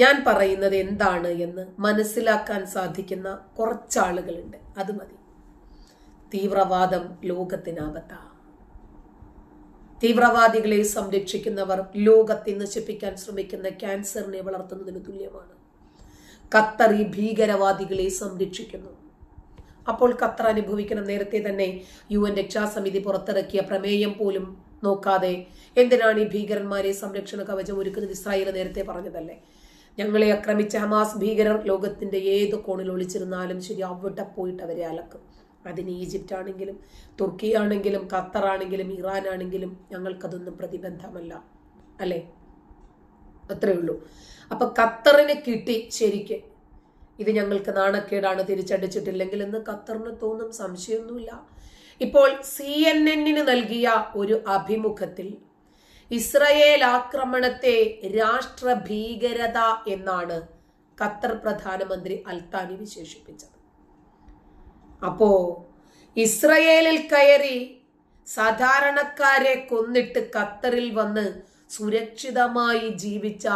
ഞാൻ പറയുന്നത് എന്താണ് എന്ന് മനസ്സിലാക്കാൻ സാധിക്കുന്ന കുറച്ചാളുകളുണ്ട്. അത് മതി. തീവ്രവാദം ലോകത്തിനാപത്ത തീവ്രവാദികളെ സംരക്ഷിക്കുന്നവർ ലോകത്തെ നശിപ്പിക്കാൻ ശ്രമിക്കുന്ന ക്യാൻസറിനെ വളർത്തുന്നതിന് തുല്യമാണ്. ഖത്തർ ഈ ഭീകരവാദികളെ സംരക്ഷിക്കുന്നു. അപ്പോൾ ഖത്തർ അനുഭവിക്കണം നേരത്തെ തന്നെ യു എൻ രക്ഷാസമിതി പുറത്തിറക്കിയ പ്രമേയം പോലും നോക്കാതെ എന്തിനാണ് ഈ ഭീകരന്മാരെ സംരക്ഷണ കവചം ഒരുക്കുന്നത്? ഇസ്രായേൽ നേരത്തെ പറഞ്ഞതല്ലേ? ഞങ്ങളെ ആക്രമിച്ച ഹമാസ് ഭീകരർ ലോകത്തിന്റെ ഏത് കോണിൽ ഒളിച്ചിരുന്നാലും ശരി അവിടെ പോയിട്ട് അവരെ അലക്കും. അതിന് ഈജിപ്റ്റ് ആണെങ്കിലും തുർക്കി ആണെങ്കിലും ഇറാൻ ആണെങ്കിലും ഞങ്ങൾക്കതൊന്നും പ്രതിബന്ധമല്ല. അല്ലേ? അത്രേ ഉള്ളൂ. അപ്പൊ ഖത്തറിനെ കിട്ടി ശരിക്ക്. ഇത് ഞങ്ങൾക്ക് നാണക്കേടാണ് തിരിച്ചടിച്ചിട്ടില്ലെങ്കിൽ എന്ന് ഖത്തറിന് തോന്നും സംശയമൊന്നുമില്ല. ഇപ്പോൾ സി എൻ എന്നിന് നൽകിയ ഒരു അഭിമുഖത്തിൽ ഇസ്രയേൽ ആക്രമണത്തെ രാഷ്ട്ര ഭീകരത എന്നാണ് ഖത്തർ പ്രധാനമന്ത്രി അൽത്താനി വിശേഷിപ്പിച്ചത്. അപ്പോ ഇസ്രയേലിൽ കയറി സാധാരണക്കാരെ കൊന്നിട്ട് ഖത്തറിൽ വന്ന് സുരക്ഷിതമായി ജീവിച്ച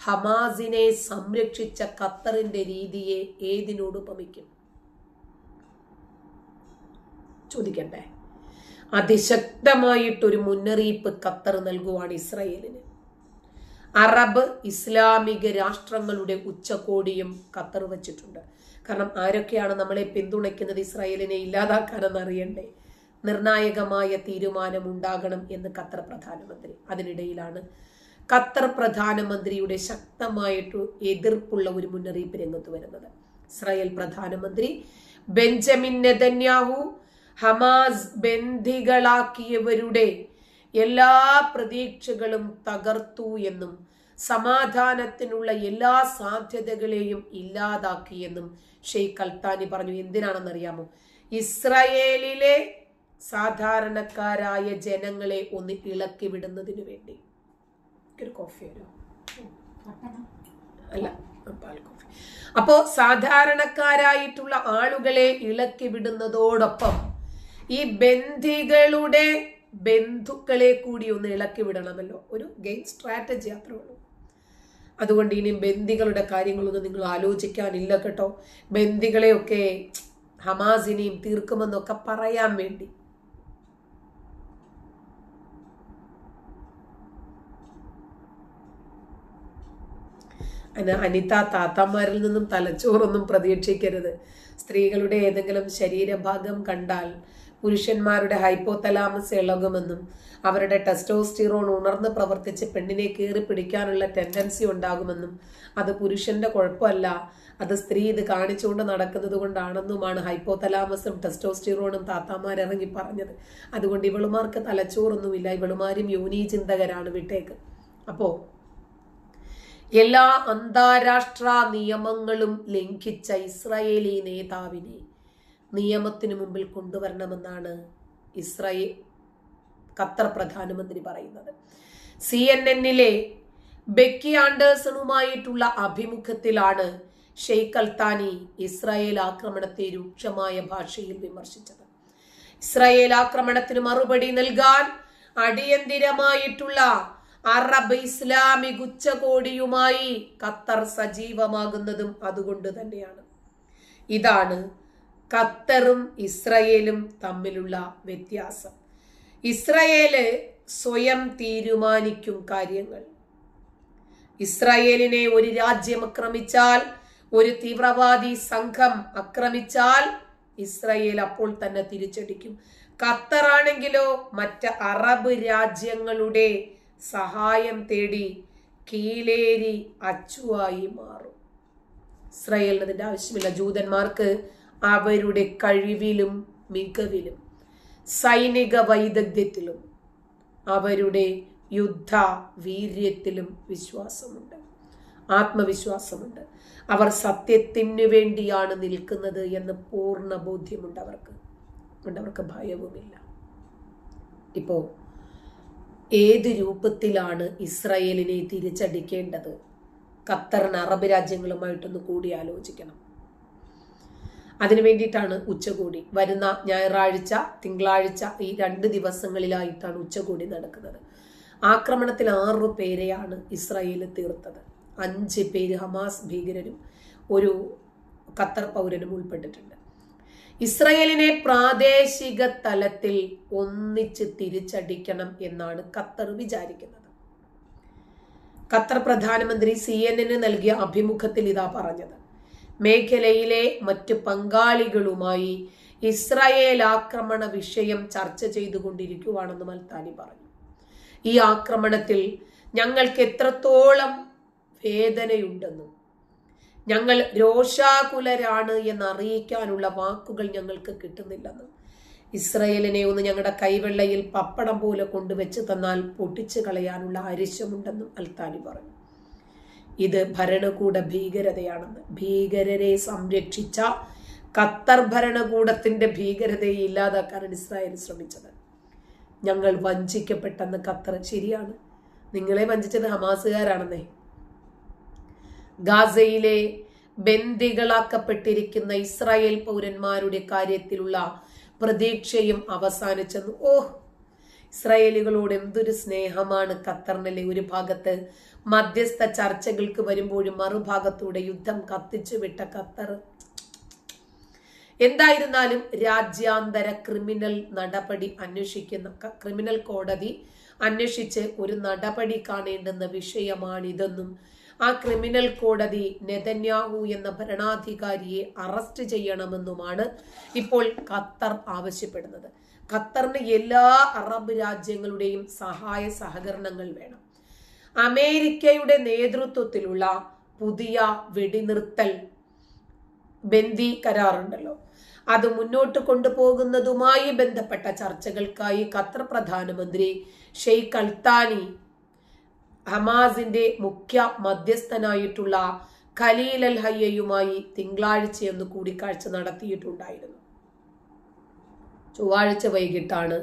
ഹമാസിനെ സംരക്ഷിച്ച ഖത്തറിന്റെ രീതിയെ ഏതിനോട് ഉപമിക്കും? ചോദിക്കണ്ടേ അതിശക്തമായിട്ടൊരു മുന്നറിയിപ്പ് ഖത്തർ നൽകുവാണ് ഇസ്രായേലിന്. അറബ് ഇസ്ലാമിക രാഷ്ട്രങ്ങളുടെ ഉച്ചകോടിയും ഖത്തർ വച്ചിട്ടുണ്ട്. കാരണം ആരൊക്കെയാണ് നമ്മളെ പിന്തുണയ്ക്കുന്നത് ഇസ്രായേലിനെ ഇല്ലാതാക്കാനെന്ന് അറിയണ്ടേ? നിർണായകമായ തീരുമാനം ഉണ്ടാകണം എന്ന് ഖത്തർ പ്രധാനമന്ത്രി. അതിനിടയിലാണ് ഖത്തർ പ്രധാനമന്ത്രിയുടെ ശക്തമായിട്ട് എതിർപ്പുള്ള ഒരു മുന്നറിയിപ്പ് രംഗത്ത് വരുന്നത്. ഇസ്രായേൽ പ്രധാനമന്ത്രി ബെഞ്ചമിൻ നെതന്യാഹു ഹമാസ് ബന്ധികളാക്കിയവരുടെ എല്ലാ പ്രതീക്ഷകളും തകർത്തു എന്നും സമാധാനത്തിനുള്ള എല്ലാ സാധ്യതകളെയും ഇല്ലാതാക്കിയെന്നും ഷെയ്ഖ് അൽത്താനി പറഞ്ഞു. എന്തിനാണെന്നറിയാമോ? ഇസ്രയേലിലെ സാധാരണക്കാരായ ജനങ്ങളെ ഒന്ന് ഇളക്കി വിടുന്നതിന് വേണ്ടി. കോഫി അല്ല കോഫി. അപ്പോ സാധാരണക്കാരായിട്ടുള്ള ആളുകളെ ഇളക്കി വിടുന്നതോടൊപ്പം ഈ ബന്ധികളുടെ ബന്ധുക്കളെ കൂടി ഒന്ന് ഇളക്കി വിടണമല്ലോ ഒരു ഗെയിം സ്ട്രാറ്റജി അത്രേ ഉള്ളൂ. അതുകൊണ്ട് ഇനി ബന്ദികളുടെ കാര്യങ്ങളൊന്നും നിങ്ങൾ ആലോചിക്കാനില്ല കേട്ടോ. ബന്ദികളെയൊക്കെ ഹമാസിനെയും തീർക്കുമെന്നൊക്കെ പറയാൻ വേണ്ടി. അനിത താത്തമാരിൽ നിന്നും തലച്ചോറൊന്നും പ്രതീക്ഷിക്കരുത്. സ്ത്രീകളുടെ ഏതെങ്കിലും ശരീരഭാഗം കണ്ടാൽ പുരുഷന്മാരുടെ ഹൈപ്പോതലാമസ് ഇളകുമെന്നും അവരുടെ ടെസ്റ്റോസ്റ്റിറോൺ ഉണർന്ന് പ്രവർത്തിച്ച് പെണ്ണിനെ കീറി പിടിക്കാനുള്ള ടെൻഡൻസി ഉണ്ടാകുമെന്നും അത് പുരുഷന്റെ കുഴപ്പമല്ല അത് സ്ത്രീ ഇത് കാണിച്ചുകൊണ്ട് നടക്കുന്നത് കൊണ്ടാണെന്നുമാണ് ഹൈപ്പോതലാമസും ടെസ്റ്റോസ്റ്റിറോണും താത്താമാരിറങ്ങി പറഞ്ഞത്. അതുകൊണ്ട് ഇവളുമാർക്ക് തലച്ചോറൊന്നുമില്ല ഇവളുമാരും യോനി ചിന്തകരാണ് വിട്ടേക്ക്. അപ്പോ എല്ലാ അന്താരാഷ്ട്ര നിയമങ്ങളും ലംഘിച്ച ഇസ്രായേലി നേതാവിനെ നിയമത്തിനു മുമ്പിൽ കൊണ്ടുവരണമെന്നാണ് ഇസ്രായേൽ ഖത്തർ പ്രധാനമന്ത്രി പറയുന്നത്. സി എൻ എന്നിലെ ബെക്കി ആൻഡേഴ്സണുമായിട്ടുള്ള അഭിമുഖത്തിലാണ് ഷെയ്ഖ് അൽത്താനി ഇസ്രായേൽ ആക്രമണത്തെ രൂക്ഷമായ ഭാഷയിൽ വിമർശിച്ചത്. ഇസ്രായേൽ ആക്രമണത്തിന് മറുപടി നൽകാൻ അടിയന്തിരമായിട്ടുള്ള അറബ് ഇസ്ലാമിക് ഉച്ചകോടിയുമായി ഖത്തർ സജീവമാകുന്നതും അതുകൊണ്ട് തന്നെയാണ്. ഇതാണ് ഖത്തറും ഇസ്രയേലും തമ്മിലുള്ള വ്യത്യാസം. ഇസ്രയേൽ സ്വയം തീരുമാനിക്കും കാര്യങ്ങൾ. ഇസ്രയേലിനെ ഒരു രാജ്യം ആക്രമിച്ചാൽ ഒരു തീവ്രവാദി സംഘം ആക്രമിച്ചാൽ ഇസ്രയേൽ അപ്പോൾ തന്നെ തിരിച്ചടിക്കും. ഖത്തറാണെങ്കിലോ മറ്റ് അറബ് രാജ്യങ്ങളുടെ സഹായം തേടി കീലേരി അച്ചുവായി മാറും. ഇസ്രയേലിന് അതിന്റെ ആവശ്യമില്ല. ജൂതന്മാർക്ക് അവരുടെ കഴിവിലും മികവിലും സൈനിക വൈദഗ്ധ്യത്തിലും അവരുടെ യുദ്ധ വീര്യത്തിലും വിശ്വാസമുണ്ട്. ആത്മവിശ്വാസമുണ്ട്. അവർ സത്യത്തിന് വേണ്ടിയാണ് നിൽക്കുന്നത് എന്ന് പൂർണ ബോധ്യമുണ്ട് അവർക്ക്. അതുകൊണ്ട് അവർക്ക് ഭയവുമില്ല. ഇപ്പോൾ ഏത് രൂപത്തിലാണ് ഇസ്രയേലിനെ തിരിച്ചടിക്കേണ്ടത്? ഖത്തറിന് അറബ് രാജ്യങ്ങളുമായിട്ടൊന്ന് കൂടി ആലോചിക്കണം. അതിനു വേണ്ടിയിട്ടാണ് ഉച്ചകോടി. വരുന്ന ഞായറാഴ്ച തിങ്കളാഴ്ച ഈ രണ്ട് ദിവസങ്ങളിലായിട്ടാണ് ഉച്ചകോടി നടക്കുന്നത്. ആക്രമണത്തിൽ ആറു പേരെയാണ് ഇസ്രായേൽ തീർത്തത്. അഞ്ച് പേര് ഹമാസ് ഭീകരരും ഒരു ഖത്തർ പൗരനും ഉൾപ്പെട്ടിട്ടുണ്ട്. ഇസ്രയേലിനെ പ്രാദേശിക തലത്തിൽ ഒന്നിച്ച് തിരിച്ചടിക്കണം എന്നാണ് ഖത്തർ വിചാരിക്കുന്നത്. ഖത്തർ പ്രധാനമന്ത്രി സി എൻ നൽകിയ അഭിമുഖത്തിൽ ഇതാ പറഞ്ഞത്. മേഖലയിലെ മറ്റ് പങ്കാളികളുമായി ഇസ്രായേൽ ആക്രമണ വിഷയം ചർച്ച ചെയ്തുകൊണ്ടിരിക്കുവാണെന്ന് മൽത്താനി പറഞ്ഞു. ഈ ആക്രമണത്തിൽ ഞങ്ങൾക്ക് എത്രത്തോളം വേദനയുണ്ടെന്നും ഞങ്ങൾ രോഷാകുലരാണ് എന്ന് അറിയിക്കാനുള്ള വാക്കുകൾ ഞങ്ങൾക്ക് കിട്ടുന്നില്ലെന്നും ഇസ്രയേലിനെ ഒന്ന് ഞങ്ങളുടെ കൈവെള്ളയിൽ പപ്പടം പോലെ കൊണ്ടുവച്ച് തന്നാൽ പൊട്ടിച്ചു കളയാനുള്ള അരിശമുണ്ടെന്നും അൽത്താനി പറഞ്ഞു. ഇത് ഭരണകൂട ഭീകരതയാണെന്ന് ഭീകരരെ സംരക്ഷിച്ച ഖത്തർ ഭരണകൂടത്തിന്റെ ഭീകരതയെ ഇല്ലാതാക്കാനാണ് ഇസ്രായേൽ ശ്രമിച്ചത്. ഞങ്ങൾ വഞ്ചിക്കപ്പെട്ടെന്ന് ഖത്തർ ശരിയാണ്. നിങ്ങളെ വഞ്ചിച്ചത് ഹമാസുകാരാണെന്നേ. ഗാസയിലെ ബന്ദികളാക്കപ്പെട്ടിരിക്കുന്ന ഇസ്രായേൽ പൗരന്മാരുടെ കാര്യത്തിലുള്ള പ്രതീക്ഷയും അവസാനിച്ചെന്ന്. ഓഹ് ഇസ്രായേലികളോട് എന്തൊരു സ്നേഹമാണ് ഖത്തറിനല്ലേ ഒരു ഭാഗത്ത്. മധ്യസ്ഥ ചർച്ചകൾക്ക് വരുമ്പോഴും മറുഭാഗത്തൂടെ യുദ്ധം കത്തിച്ചു വിട്ട ഖത്തർ. എന്തായിരുന്നാലും രാജ്യാന്തര ക്രിമിനൽ നടപടി അന്വേഷിക്കുന്ന ക്രിമിനൽ കോടതി അന്വേഷിച്ച് ഒരു നടപടി കാണേണ്ടുന്ന വിഷയമാണിതെന്നും ആ ക്രിമിനൽ കോടതി നെതന്യാഹു എന്ന ഭരണാധികാരിയെ അറസ്റ്റ് ചെയ്യണമെന്നുമാണ് ഇപ്പോൾ ഖത്തർ ആവശ്യപ്പെടുന്നത്. ഖത്തറിന് എല്ലാ അറബ് രാജ്യങ്ങളുടെയും സഹായ സഹകരണങ്ങൾ വേണം. അമേരിക്കയുടെ നേതൃത്വത്തിലുള്ള പുതിയ വെടിനിർത്തൽ ബന്ദി കരാറുണ്ടല്ലോ. അത് മുന്നോട്ട് കൊണ്ടുപോകുന്നതുമായി ബന്ധപ്പെട്ട ചർച്ചകൾക്കായി ഖത്തർ പ്രധാനമന്ത്രി ഷെയ്ഖ് അൽത്താനി ഹമാസിന്റെ മുഖ്യ മധ്യസ്ഥനായിട്ടുള്ള ഖലീൽ അൽ ഹയ്യയുമായി തിങ്കളാഴ്ചയൊന്ന് കൂടിക്കാഴ്ച നടത്തിയിട്ടുണ്ടായിരുന്നു. ചൊവ്വാഴ്ച വൈകിട്ടാണ്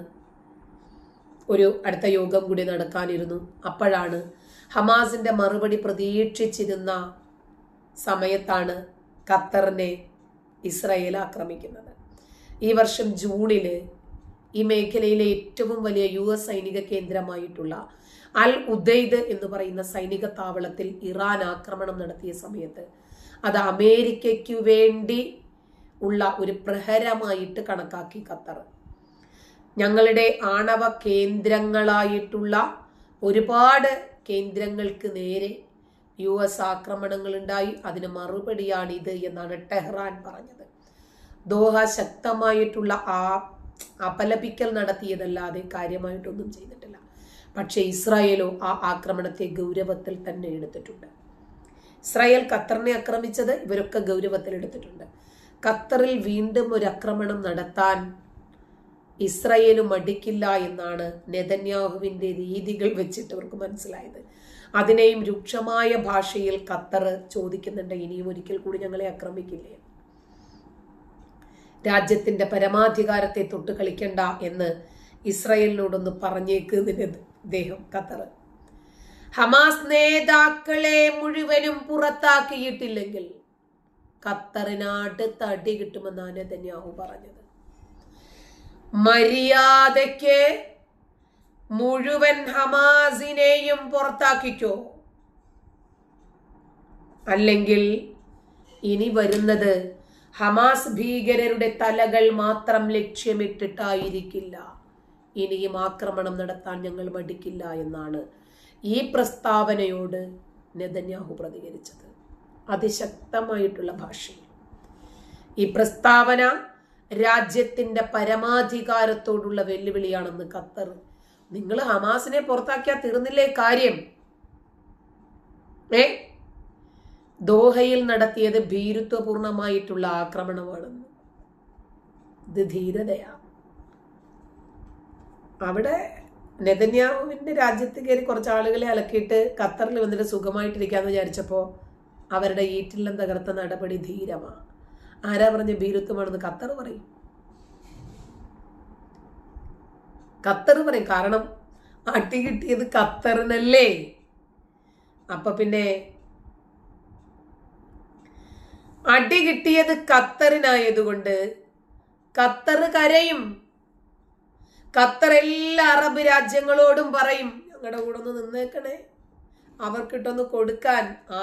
ഒരു അടുത്ത യോഗം കൂടി നടക്കാനിരുന്നു. അപ്പോഴാണ് ഹമാസിന്റെ മറുപടി പ്രതീക്ഷിച്ചിരുന്ന സമയത്താണ് ഖത്തറിനെ ഇസ്രയേൽ ആക്രമിക്കുന്നത്. ഈ വർഷം ജൂണിൽ ഈ മേഖലയിലെ ഏറ്റവും വലിയ യു എസ് സൈനിക കേന്ദ്രമായിട്ടുള്ള അൽ ഉദൈദ് എന്ന് പറയുന്ന സൈനിക താവളത്തിൽ ഇറാൻ ആക്രമണം നടത്തിയ സമയത്ത് അത് അമേരിക്കയ്ക്കു വേണ്ടി ഉള്ള ഒരു പ്രഹരമായിട്ട് കണക്കാക്കി ഖത്തർ. ഞങ്ങളുടെ ആണവ കേന്ദ്രങ്ങളായിട്ടുള്ള ഒരുപാട് കേന്ദ്രങ്ങൾക്ക് നേരെ യു എസ് ആക്രമണങ്ങൾ ഉണ്ടായി. അതിന് മറുപടിയാണ് ഇത് എന്നാണ് ടെഹ്റാൻ പറഞ്ഞത്. ദോഹ ശക്തമായിട്ടുള്ള ആ അപലപിക്കൽ നടത്തിയതല്ലാതെ കാര്യമായിട്ടൊന്നും ചെയ്തിട്ടില്ല. പക്ഷേ ഇസ്രായേലോ ആ ആക്രമണത്തെ ഗൗരവത്തിൽ തന്നെ എടുത്തിട്ടുണ്ട്. ഇസ്രായേൽ ഖത്തറിനെ ആക്രമിച്ചത് ഇവരൊക്കെ ഗൗരവത്തിൽ എടുത്തിട്ടുണ്ട്. ഖത്തറിൽ വീണ്ടും ഒരു ആക്രമണം നടത്താൻ ഇസ്രയേലും മടിക്കില്ല എന്നാണ് നെതന്യാഹുവിന്റെ രീതികൾ വെച്ചിട്ട് അവർക്ക് മനസ്സിലായത്. അതിനെയും രൂക്ഷമായ ഭാഷയിൽ ഖത്തർ ചോദിക്കുന്നുണ്ട്. ഇനിയും ഒരിക്കൽ കൂടി ഞങ്ങളെ ആക്രമിക്കില്ലേ? രാജ്യത്തിന്റെ പരമാധികാരത്തെ തൊട്ട് കളിക്കണ്ട എന്ന് ഇസ്രയേലിനോടൊന്ന് പറഞ്ഞേക്കുന്നതിന് അദ്ദേഹം ഖത്തർ. ഹമാസ് നേതാക്കളെ മുഴുവനും പുറത്താക്കിയിട്ടില്ലെങ്കിൽ ഖത്തറിനാട്ട് തടി കിട്ടുമെന്നാണ് നെതന്യാഹു പറഞ്ഞത്. മര്യാദയ്ക്ക് മുഴുവൻ ഹമാസിനെയും പുറത്താക്കിക്കോ. അല്ലെങ്കിൽ ഇനി വരുന്നത് ഹമാസ് ഭീകരരുടെ തലകൾ മാത്രം ലക്ഷ്യമിട്ടിട്ടായിരിക്കില്ല. ഇനിയും ആക്രമണം നടത്താൻ ഞങ്ങൾ മടിക്കില്ല എന്നാണ് ഈ പ്രസ്താവനയോട് നെതന്യാഹു പ്രതികരിച്ചത്. അതിശക്തമായിട്ടുള്ള ഭാഷയിൽ. ഈ പ്രസ്താവന രാജ്യത്തിന്റെ പരമാധികാരത്തോടുള്ള വെല്ലുവിളിയാണെന്ന് ഖത്തർ. നിങ്ങൾ ഹമാസിനെ പുറത്താക്കിയാൽ തീർന്നില്ലേ കാര്യം? ഏ? ദോഹയിൽ നടത്തിയത് ഭീരുത്വപൂർണമായിട്ടുള്ള ആക്രമണമാണെന്ന്. ഇത് ധീരതയാണ് അവിടെ നെതന്യാഹുവിന്റെ രാജ്യത്ത് കയറി കുറച്ച് ആളുകളെ അലക്കിയിട്ട് ഖത്തറിൽ വന്നിട്ട് സുഖമായിട്ടിരിക്കാന്ന് വിചാരിച്ചപ്പോൾ അവരുടെ ഈറ്റില്ലം തകർത്ത നടപടി ധീരമാണ് ആരാ പറഞ്ഞ ഭീരുത്വമാണെന്ന് ഖത്തർ പറയും? ഖത്തർ പറയും കാരണം അട്ടി കിട്ടിയത് ഖത്തറിനല്ലേ? അപ്പൊ പിന്നെ അടി കിട്ടിയത് ഖത്തറിനായതുകൊണ്ട് ഖത്തർ കരയും. ഖത്തർ എല്ലാ അറബ് രാജ്യങ്ങളോടും പറയും ഞങ്ങളുടെ കൂടെ ഒന്ന് നിന്നേക്കണേ. അവർക്കിട്ടൊന്ന് കൊടുക്കാൻ. ആ